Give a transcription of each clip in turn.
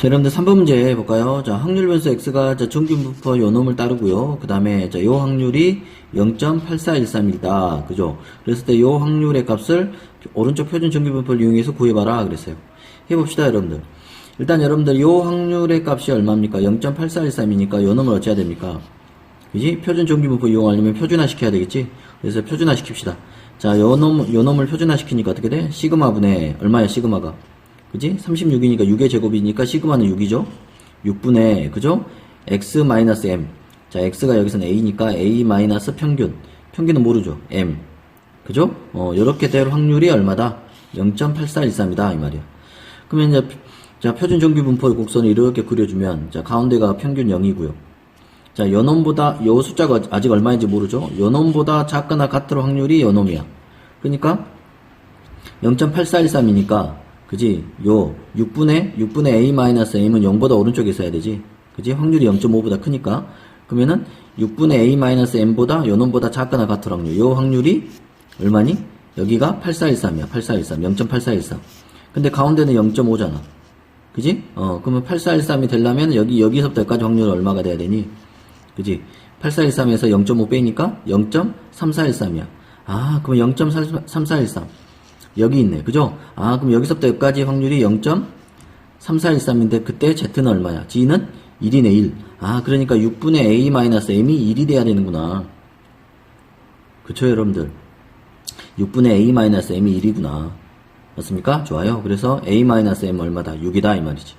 자, 여러분들 3번 문제 해볼까요? 자, 확률 변수 x가 자, 정규분포 요놈을 따르고요. 그 다음에 자, 요 확률이 0.8413이다. 그죠? 그랬을 때 요 확률의 값을 오른쪽 표준 정규분포를 이용해서 구해봐라. 그랬어요. 해봅시다, 여러분들. 일단 여러분들 요 확률의 값이 얼마입니까? 0.8413이니까 요 놈을 어찌해야 됩니까? 그지? 표준 정규분포 이용하려면 표준화 시켜야 되겠지? 그래서 표준화 시킵시다. 자, 요 놈, 요 놈을 표준화 시키니까 어떻게 돼? 시그마 분의, 얼마야, 시그마가? 그지? 36이니까 6의 제곱이니까 시그마는 6이죠? 6분의, 그죠? x-m. 자, x가 여기서는 a니까 a 평균. 평균은 모르죠? m. 그죠? 어, 요렇게 될 확률이 얼마다? 0.8413이다. 이 말이야. 그러면 이제, 자, 표준 정규 분포의 곡선을 이렇게 그려주면, 자, 가운데가 평균 0이고요. 자, 요놈보다, 요 숫자가 아직 얼마인지 모르죠? 요놈보다 작거나 같을 확률이 요놈이야. 그러니까, 0.8413이니까, 그지? 요, 6분의, 6분의 a-m은 0보다 오른쪽에 있어야 되지. 그지? 확률이 0.5보다 크니까. 그러면은, 6분의 a-m보다 요 놈보다 작거나 같을 확률. 요 확률이 얼마니? 여기가 8413이야. 8413. 0.8413. 근데 가운데는 0.5잖아. 그지? 어, 그러면 8413이 되려면 여기, 여기서부터 여기까지 확률이 얼마가 돼야 되니? 그지? 8413에서 0.5 빼니까 0.3413이야. 아, 그럼 0.3413. 여기 있네. 그죠? 아, 그럼 여기서부터 여기까지 확률이 0.3413인데 그때 Z는 얼마야? G는 1이네, 1. 아, 그러니까 6분의 A-M이 1이 돼야 되는구나. 그쵸, 여러분들? 6분의 A-M이 1이구나. 맞습니까? 좋아요. 그래서 A-M 얼마다? 6이다, 이 말이지.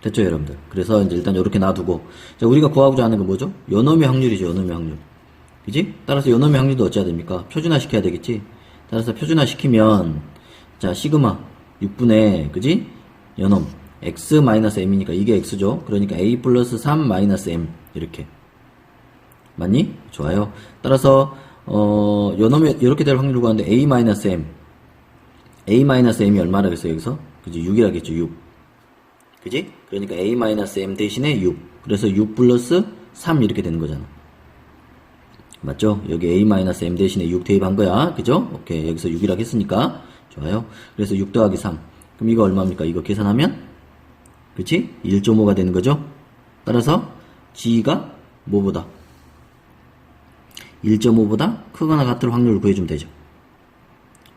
됐죠, 여러분들? 그래서 이제 일단 이렇게 놔두고. 자, 우리가 구하고자 하는 건 뭐죠? 요놈의 확률이죠, 요놈의 확률. 그지? 따라서 요놈의 확률도 어찌해야 됩니까? 표준화 시켜야 되겠지? 따라서 표준화 시키면, 자, 시그마 6분의, 그지? 요놈. x-m이니까 이게 x죠? 그러니까 a 플러스 3 마이너스 m. 이렇게. 맞니? 좋아요. 따라서, 어, 요놈이 이렇게 될 확률을 구하는데 a 마이너스 m. a-m이 얼마라겠어요, 여기서? 그지? 6이라겠죠, 6. 그지? 그러니까 a-m 대신에 6. 그래서 6 플러스 3 이렇게 되는 거잖아. 맞죠? 여기 a-m 대신에 6 대입한 거야. 그죠? 오케이. 여기서 6이라고 했으니까. 좋아요. 그래서 6 더하기 3. 그럼 이거 얼마입니까? 이거 계산하면? 그치? 1.5가 되는 거죠? 따라서 g가 뭐보다? 1.5보다 크거나 같을 확률을 구해주면 되죠.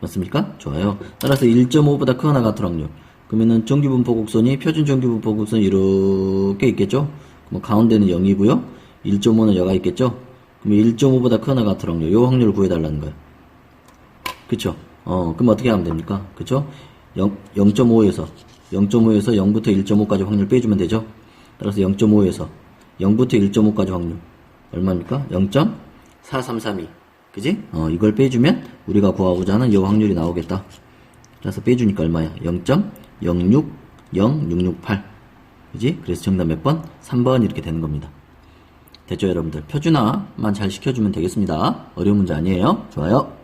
맞습니까? 좋아요. 따라서 1.5보다 크거나 같을 확률. 그러면은 정규분포 곡선이 표준 정규분포 곡선이 이렇게 있겠죠? 그럼 가운데는 0이고요. 1.5는 여가 있겠죠? 그럼 1.5보다 크거나 확률. 요 확률을 구해달라는 거예요. 그쵸? 어, 그럼 어떻게 하면 됩니까? 그쵸? 0, 0.5에서 0.5에서 0부터 1.5까지 확률 빼주면 되죠? 따라서 0.5에서 0부터 1.5까지 확률. 얼마입니까? 0.4332. 그지? 어, 이걸 빼주면 우리가 구하고자 하는 이 확률이 나오겠다. 그래서 빼주니까 얼마야? 0.060668. 그지? 그래서 정답 몇 번? 3번 이렇게 되는 겁니다. 됐죠, 여러분들? 표준화만 잘 시켜주면 되겠습니다. 어려운 문제 아니에요. 좋아요.